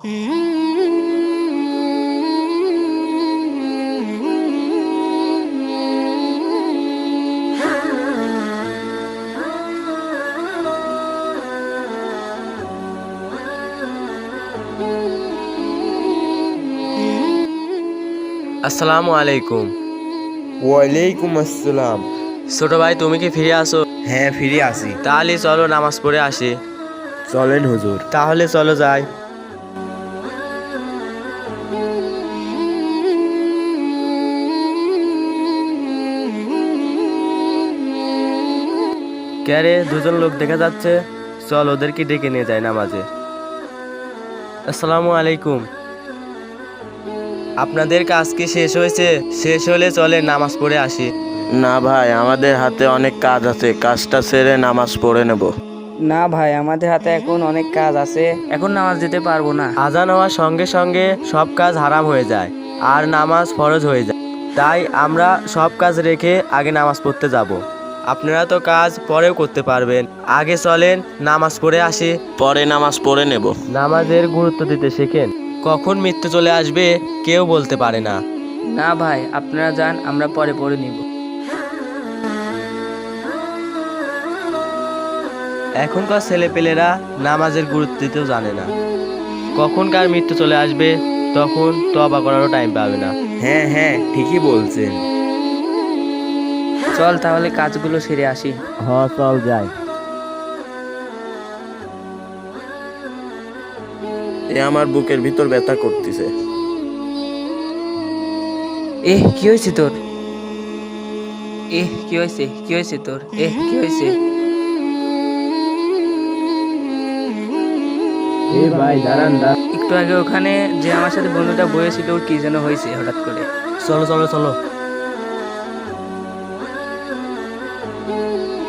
আসসালামু আলাইকুম। ওয়ালাইকুম আসসালাম। ছোট ভাই তুমি কি ফিরে আসো? হ্যাঁ ফিরে আসি। তাহলে চলো নামাজ পড়ে আসি। চলেন হুজুর। তাহলে চলো যাই। ক্যারে দুজন লোক দেখা যাচ্ছে। চল ওদেরকে ডেকে নিয়ে যায় নামাজে। আসসালামু আলাইকুম। আপনাদের কাজ কি শেষ হয়েছে? শেষ হলে চলে নামাজ পড়ে আসি। না ভাই আমাদের হাতে অনেক কাজ আছে। কাজটা সেরে নামাজ পড়ে নেব। না ভাই আমাদের হাতে এখন অনেক কাজ আছে। এখন নামাজ দিতে পারব না। আজান হওয়ার সঙ্গে সঙ্গে সব কাজ হারাম হয়ে যায় আর নামাজ ফরজ হয়ে যায়। তাই আমরা সব কাজ রেখে আগে নামাজ পড়তে যাব। আপনারা তো কাজ পরেও করতে পারবেন। আগে চলেন নামাজ পড়ে আসি। পরে নামাজ পড়ে নেব। নামাজের গুরুত্ব দিতে শেখেন। কখন মৃত্যু চলে আসবে কেউ বলতে পারে না। না ভাই আপনারা যান আমরা পরে পড়ে নিব। এখনকার ছেলেপেলেরা নামাজের গুরুত্ব দিতেও জানে না। কখন কার মৃত্যু চলে আসবে তখন তবা করারও টাইম পাবে না। হ্যাঁ হ্যাঁ ঠিকই বলছেন। চল তাহলে কাজগুলো সেরে আসি। হ চল যাই। এ আমার বুকের ভিতর ব্যথা করতেছে। এ কি হয়েছে তোর? এ কি হয়েছে? কি হয়েছে তোর? এ কি হয়েছে? এ ভাই দাঁড়ান দাঁড়ান। একটু আগে ওখানে যে আমার সাথে বন্ধুটা বয়েছিল ওর কি যেন হয়েছে হঠাৎ করে। চলো চলো চলো। Mm-hmm.